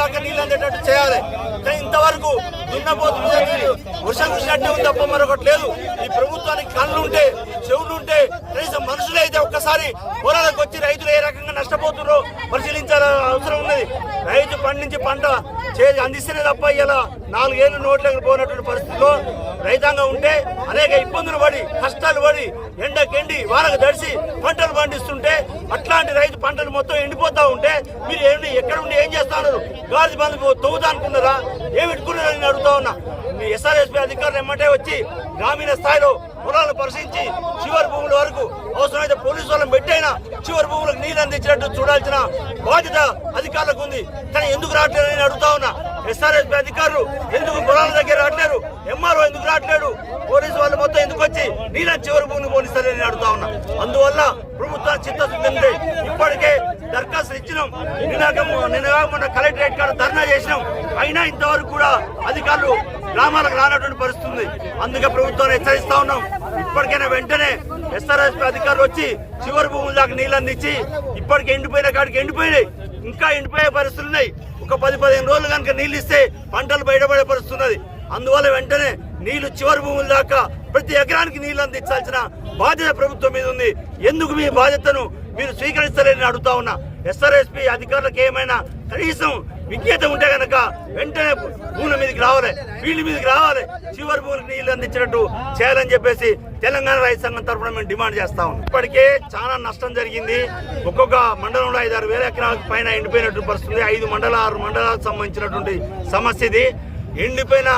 దాకా నీళ్ళు అందేటట్టు చేయాలి. కానీ ఇంతవరకు దున్నపోతు మీద నీళ్ళు వర్షం చూసినట్టే ఉంది తప్ప మరొకటి లేదు. ఈ ప్రభుత్వానికి కళ్ళు ఉంటే చెవులు ఉంటే కనీసం మనుషులు అయితే ఒక్కసారి పొలాలకు వచ్చి రైతులు ఏ రకంగా నష్టపోతున్నారో పరిశీలించాల అవసరం ఉన్నది. రైతు పండించి పంట చేసి అందిస్తేనే తప్ప ఇలా నాలుగేళ్ళు నోట్లకు పోయినటువంటి పరిస్థితిలో రైతాంగం ఉంటే అనేక ఇబ్బందులు పడి కష్టాలు పడి ఎండకెండి వాళ్ళకు దడిసి పంటలు పండిస్తుంటే అట్లాంటి రైతు పంటలు మొత్తం ఎండిపోతా ఉంటే మీరు ఏమి ఎక్కడ ఉండి ఏం చేస్తా గాలి బంధు తవ్వుతా అనుకున్నారా ఏమి ఇట్టుకున్నారని అడుగుతా ఉన్నా. మీ ఎస్ఆర్ఎస్పీ అధికారులు ఎమ్మటే వచ్చి గ్రామీణ స్థాయిలో పొలాలను పరిశీలించి చివరి భూముల వరకు అవసరమైతే పోలీసు వాళ్ళని పెట్టైనా చివరి భూములకు నీళ్ళు అందించినట్టు చూడాల్సిన బాధ్యత అధికారులకు ఉంది. కానీ ఎందుకు రావట్లేదు అని అడుగుతా ఉన్నా. ఎస్ఆర్ఎస్పీ అధికారులు ఎందుకు పొలాల దగ్గర రావట్లేరు ఎంఆర్ఓ ఎందుకు రావట్లేడు ప్రభుత్వం మొత్తం ఎందుకు వచ్చి నీళ్ళ చివరి భూమిని పోలీస్తారని అడుగుతా ఉన్నా. అందువల్ల ప్రభుత్వ చిత్తశుద్ధి ఇప్పటికే దరఖాస్తు ఇచ్చినాం. నిన్న నిన్న కలెక్టరేట్ కాడ ధర్నా చేసినాం. అయినా ఇంతవరకు కూడా అధికారులు గ్రామాలకు రానటువంటి పరిస్థితుంది అందుకే ప్రభుత్వాన్ని హెచ్చరిస్తా ఉన్నాం. ఇప్పటికైనా వెంటనే ఎస్ఆర్ఎస్పీ అధికారులు వచ్చి చివరి భూముల దాకా నీళ్ళు అందించి ఇప్పటికి ఎండిపోయిన కాడికి ఎండిపోయినాయి. ఇంకా ఎండిపోయే పరిస్థితులు ఉన్నాయి. ఒక పది పదిహేను రోజులు కనుక నీళ్ళు ఇస్తే పంటలు బయటపడే పరిస్థితున్నది అందువల్ల వెంటనే నీళ్ళు చివరి భూముల దాకా ప్రతి ఎకరానికి నీళ్ళు అందించాల్సిన బాధ్యత ప్రభుత్వం మీద ఉంది. ఎందుకు మీ బాధ్యతను మీరు స్వీకరిస్తారని అడుగుతా ఉన్నా. ఎస్ఆర్ఎస్పీ అధికారులకు ఏమైనా కనీసం విజ్ఞత ఉంటే గనక వెంటనే భూముల మీదకి రావాలి. ఫీల్డ్ మీదకి రావాలి. చివరి భూములకు నీళ్ళు అందించినట్టు చేయాలని చెప్పేసి తెలంగాణ రైతు సంఘం తరఫున మేము డిమాండ్ చేస్తా ఉన్నాం. ఇప్పటికే చాలా నష్టం జరిగింది. ఒక్కొక్క మండలంలో ఐదారు వేల ఎకరాలకు పైన ఎండిపోయినట్టు పరిస్థితి. ఐదు మండల ఆరు మండలాలకు సంబంధించినటువంటి సమస్య ఇది. ఎండిపోయిన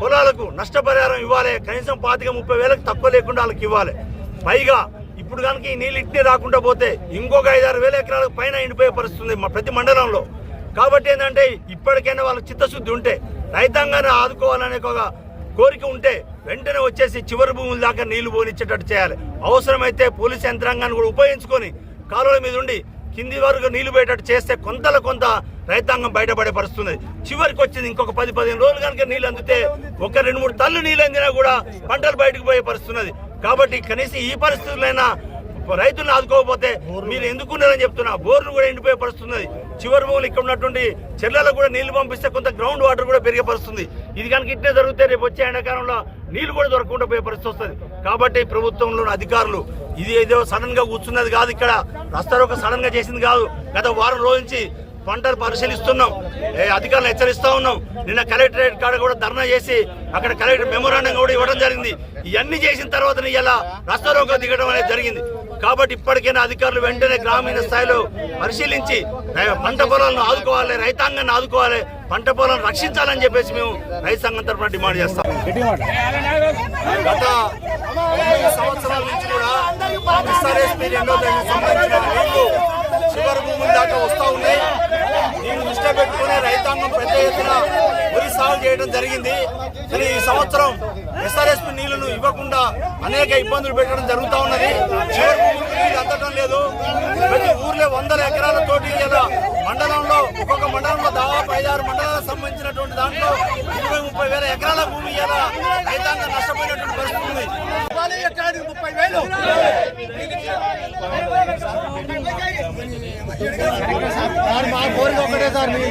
పొలాలకు నష్టపరిహారం ఇవ్వాలి. కనీసం పాతిక ముప్పై వేలకు తక్కువ లేకుండా వాళ్ళకి ఇవ్వాలి. పైగా ఇప్పుడు కనుక ఈ నీళ్ళు ఇట్టే రాకుండా పోతే ఇంకొక ఐదారు వేల ఎకరాలకు పైన ఎండిపోయే పరిస్థితి మా ప్రతి మండలంలో. కాబట్టి ఏంటంటే ఇప్పటికైనా వాళ్ళకి చిత్తశుద్ధి ఉంటే రైతాంగాన్ని ఆదుకోవాలనే ఒక కోరిక ఉంటే వెంటనే వచ్చేసి చివరి భూముల దాకా నీళ్ళు పోనిచ్చేటట్టు చేయాలి. అవసరమైతే పోలీస్ యంత్రాంగాన్ని కూడా ఉపయోగించుకొని కాలువల మీద ఉండి కింది వరకు నీళ్ళు పోయేటట్టు చేస్తే కొంతలో కొంత రైతాంగం బయటపడే పరిస్థితుంది. చివరికి వచ్చింది ఇంకొక పది పదిహేను రోజులు కనుక నీళ్ళు అందితే ఒక రెండు మూడు తల్లు నీళ్ళు అందినా కూడా పంటలు బయటకు పోయే పరిస్థితున్నది. కాబట్టి కనీసం ఈ పరిస్థితులైనా రైతులను ఆదుకోకపోతే మీరు ఎందుకున్నారని చెప్తున్నా. బోర్లు కూడా ఎండిపోయే పరిస్థితి చివరి భూములు ఇక్కడ ఉన్నటువంటి చెర్లలో కూడా నీళ్ళు పంపిస్తే కొంత గ్రౌండ్ వాటర్ కూడా పెరిగే పరిస్థితుంది. ఇది కనుక ఇట్లే జరిగితే రేపు వచ్చే ఎండాకాలంలో నీళ్ళు కూడా దొరకకుండా పోయే పరిస్థితి వస్తుంది. కాబట్టి ప్రభుత్వంలోని అధికారులు ఇది ఏదో సడన్గా కూర్చున్నది కాదు ఇక్కడ. రస్తారోక సడన్గా చేసింది కాదు. గత వారం రోజు నుంచి పంటలు పరిశీలిస్తున్నాం. ఏ అధికారులు హెచ్చరిస్తా ఉన్నాం. నిన్న కలెక్టరేట్ కాడ కూడా ధర్నా చేసి అక్కడ కలెక్టర్ మెమోరాండం కూడా ఇవ్వడం జరిగింది. ఇవన్నీ చేసిన తర్వాత ఇలా రస్తారోక దిగడం అనేది జరిగింది. కాబట్టి ఇప్పటికైనా అధికారులు వెంటనే గ్రామీణ స్థాయిలో పరిశీలించి పంట పొలాలను ఆదుకోవాలి రైతాంగాన్ని ఆదుకోవాలి పంట పొలాలను రక్షించాలని చెప్పేసి మేము రైతు సంఘం తరఫున డిమాండ్ చేస్తాం. గత సంవత్సరాల నుంచి కూడా ఎస్ఆర్ఎస్పీ రెండో సంబంధించిన చివరి భూముల దాకా వస్తా ఉన్నాయి. దీన్ని దృష్టిలో పెట్టుకునే రైతాంగం పెద్ద ఎత్తున వరి సాగు చేయడం జరిగింది. కానీ ఈ సంవత్సరం ఎస్ఆర్ఎస్పి నీళ్ళను ఇవ్వకుండా అనేక ఇబ్బందులు పెట్టడం జరుగుతూ ఉన్నది. చివరి నీళ్ళు అందటం లేదు. ప్రతి ఊర్లో వందల ఎకరాల తోటి ఇలా మండలంలో ఒక్కొక్క మండలంలో దాదాపు ఐదారు మండలాలకు సంబంధించినటువంటి దాంట్లో ఇరవై ముప్పై వేల ఎకరాల భూమి ఇలా రైతాంగం నష్టపోయినటువంటి పరిస్థితి ఉంది. ముప్పై వేలు. సార్ మా కోరిక ఒకటే సార్ కోరిక